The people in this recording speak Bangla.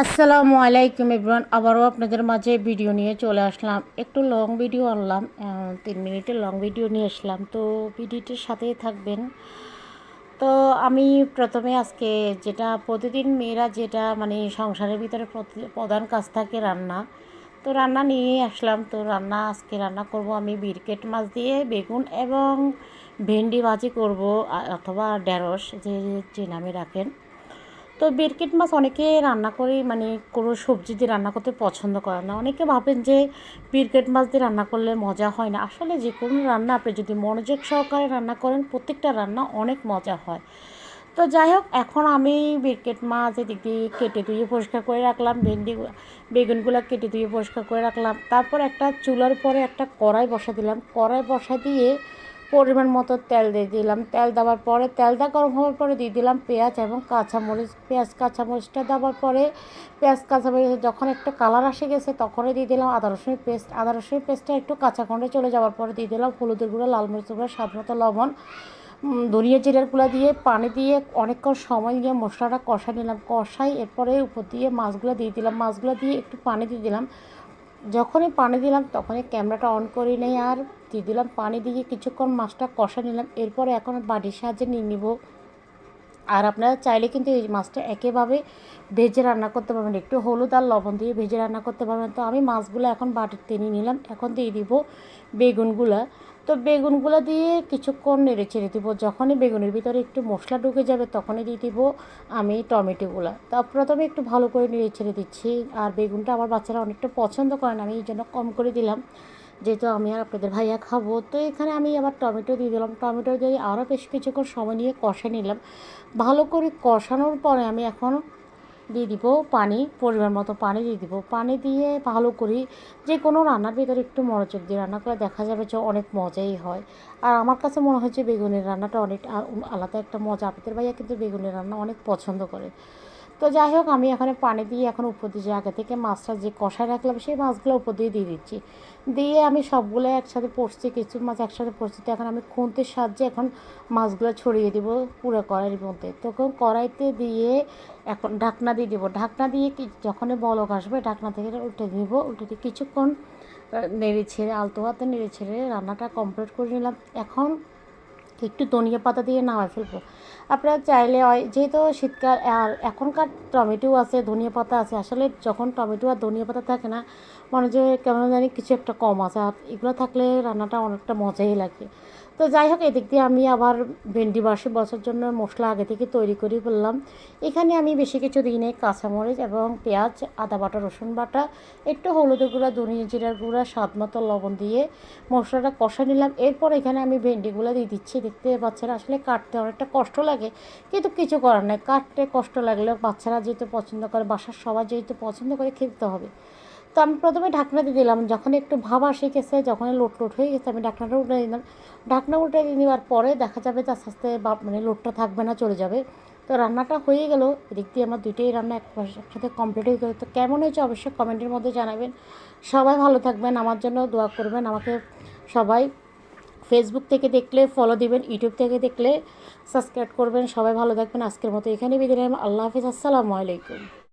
আসসালামু আলাইকুম ইবরান আবারও আপনাদের মাঝে ভিডিও নিয়ে চলে আসলাম। একটু লং ভিডিও আনলাম তিন মিনিটের লং ভিডিও নিয়ে আসলাম। তো ভিডিওটির সাথেই থাকবেন। তো আমি প্রথমে আজকে যেটা, প্রতিদিন মেয়েরা যেটা মানে সংসারের ভিতরে প্রধান কাজ থাকে রান্না। তো রান্না নিয়ে আসলাম। তো রান্না, আজকে রান্না করব আমি বিরকেট মাছ দিয়ে, বেগুন এবং ভেন্ডি ভাজি করব অথবা ঢেঁড়স যে যে নামে রাখেন। তো বিরকিট মাছ অনেকে রান্না করে মানে কোনো সবজি দিয়ে রান্না করতে পছন্দ করে না। অনেকে ভাবেন যে বিরকেট মাছ দিয়ে রান্না করলে মজা হয় না। আসলে যে কোনো রান্না আপনি যদি মনোযোগ সহকারে রান্না করেন, প্রত্যেকটা রান্না অনেক মজা হয়। তো যাই হোক, এখন আমি বিরকেট মাছ এদিক দিয়ে কেটে ধুয়ে পরিষ্কার করে রাখলাম, ভেন্ডি বেগুনগুলো কেটে ধুয়ে পরিষ্কার করে রাখলাম। তারপর একটা চুলার পরে একটা কড়াই বসা দিলাম। কড়াই বসা দিয়ে পরিমাণ মতো তেল দিয়ে দিলাম। তেল দেওয়ার পরে, তেলটা গরম হওয়ার পরে দিয়ে দিলাম পেঁয়াজ এবং কাঁচামরিচ। পেঁয়াজ, কাঁচামরিচটা দেওয়ার পরে, পেঁয়াজ, কাঁচামরিচ যখন একটা কালার আসে গেছে, তখনই দিয়ে দিলাম আদা, রসুনের পেস্ট আদা, রসুনের পেস্টটা একটু কাঁচা খন্ডে চলে যাওয়ার পরে দিয়ে দিলাম হলুদের গুঁড়ো, লাল মরিচের গুঁড়ো, স্বাদ মতো লবণ ধনিয়া জিরার গুঁড়া দিয়ে, পানি দিয়ে অনেকক্ষণ সময় নিয়ে মশলাটা কষা নিলাম। কষাই এরপরে উপর দিয়ে মাছগুলো দিয়ে দিলাম। মাছগুলো দিয়ে একটু পানি দিয়ে দিলাম। যখনই পানি দিলাম, তখনই ক্যামেরাটা অন করি নেই আর দিয়ে দিলাম পানি দিয়ে কিছুক্ষণ মাছটা কষা নিলাম। এরপরে এখন বাটির সাহায্যে নিয়ে নিব। আর আপনারা চাইলে কিন্তু এই মাছটা একেভাবে ভেজে রান্না করতে পারবেন। একটু হলুদ আর লবণ দিয়ে ভেজে রান্না করতে পারবেন। তো আমি মাছগুলো এখন বাটিতে নিয়ে নিলাম। এখন দিয়ে দিব বেগুনগুলা। তো বেগুনগুলো দিয়ে কিছুক্ষণ নেড়ে ছেড়ে দিব। যখনই বেগুনের ভিতরে একটু মশলা ঢুকে যাবে তখনই দিয়ে দিব আমি টমেটোগুলো। তা প্রথমে একটু ভালো করে নেড়ে ছেড়ে দিচ্ছি আর বেগুনটা আমার বাচ্চারা অনেকটা পছন্দ করেন আমি এই জন্য কম করে দিলাম। যেহেতু আমি আর আপনাদের ভাইয়া খাব, তো এখানে আমি আবার টমেটো দিয়ে দিলাম। টমেটো দিয়ে আরও বেশ কিছুক্ষণ সময় নিয়ে কষে নিলাম। ভালো করে কষানোর পরে আমি এখন দিয়ে দিব পানি, পরিমাণ মতো পানি দিয়ে দিব। পানি দিয়ে ভালো করি যে কোনো রান্নার ভিতরে একটু মনোযোগ দিয়ে রান্না করে দেখা যাবে যে অনেক মজাই হয়। আর আমার কাছে মনে হয় যে বেগুনের রান্নাটা অনেক আলাদা একটা মজা। আপনাদের ভাইয়া কিন্তু বেগুনের রান্না অনেক পছন্দ করে। তো যাই হোক, আমি এখানে পানি দিয়ে এখন উপর দিয়ে আগে থেকে মাছটা যে কষায় রাখলাম, সেই মাছগুলো উপর দিয়ে দিয়ে দিচ্ছি। দিয়ে আমি সবগুলো একসাথে পড়ছি, কিছু মাছ একসাথে পড়ছি, তো এখন আমি খুন্তির সাহায্যে এখন মাছগুলো ছড়িয়ে দিব পুরো কড়াইয়ের মধ্যে। তখন কড়াইতে দিয়ে এখন ঢাকনা দিয়ে দিব। ঢাকনা দিয়ে যখনই বলক আসবে, ঢাকনা থেকে উল্টে দিব, উল্টে দিয়ে কিছুক্ষণ নেড়ে ছেড়ে, আলতো হাতে নেড়ে ছেড়ে রান্নাটা কমপ্লিট করে নিলাম। এখন একটু ধনিয়া পাতা দিয়ে নামাই ফেলব। আপনারা চাইলে যেহেতু শীতকাল, আর এখনকার টমেটো আছে, ধনিয়া পাতা আছে, আসলে যখন টমেটো আর ধনিয়া পাতা থাকে না, মনে যে কেমন জানি কিছু একটা কম আছে, আর এগুলো থাকলে রান্নাটা অনেকটা মজাই লাগে। তো যাই হোক, এদিক দিয়ে আমি আবার ভেন্ডি বাসি বসার জন্য মশলা আগে থেকে তৈরি করে ফেললাম। এখানে আমি বেশি কিছু দিই নাই, কাঁচামরিচ এবং পেঁয়াজ, আদা বাটা, রসুন বাটা, একটু হলুদের গুঁড়া ধনিয়া জিরার গুঁড়া, স্বাদ মতো লবণ দিয়ে মশলাটা কষা নিলাম। এরপর এখানে আমি ভেন্ডিগুলো দিয়ে দিচ্ছি। দেখতে বাচ্চারা আসলে কাটতে অনেকটা কষ্ট লাগে, কিন্তু কিছু করার নাই। কাটতে কষ্ট লাগলেও বাচ্চারা যেহেতু পছন্দ করে, বাসার সবাই যেহেতু পছন্দ করে, খেতে হবে। তো আমি প্রথমে ঢাকনা দিয়ে দিলাম, যখন একটু ভাব আসে গেছে, যখন লোট লোট হয়ে গেছে, আমি ঢাকনাটা উঠে দিলাম। ঢাকনা উল্টে দেওয়ার পরে দেখা যাবে যে আস্তে আস্তে মানে লোটটা থাকবে না, চলে যাবে। তো রান্নাটা হয়ে গেল, এদিক দিয়ে আমার দুইটাই রান্না একসাথে কমপ্লিট হয়ে গেল। তো কেমন হয়েছে অবশ্যই কমেন্টের মধ্যে জানাবেন। সবাই ভালো থাকবেন, আমার জন্য দোয়া করবেন। আমাকে সবাই ফেসবুক থেকে দেখলে ফলো দিবেন ইউটিউব থেকে দেখলে সাবস্ক্রাইব করবেন। সবাই ভালো থাকবেন। আজকের মতো এখানে বিদায়। আল্লাহ হাফিজ। আসসালামু আলাইকুম।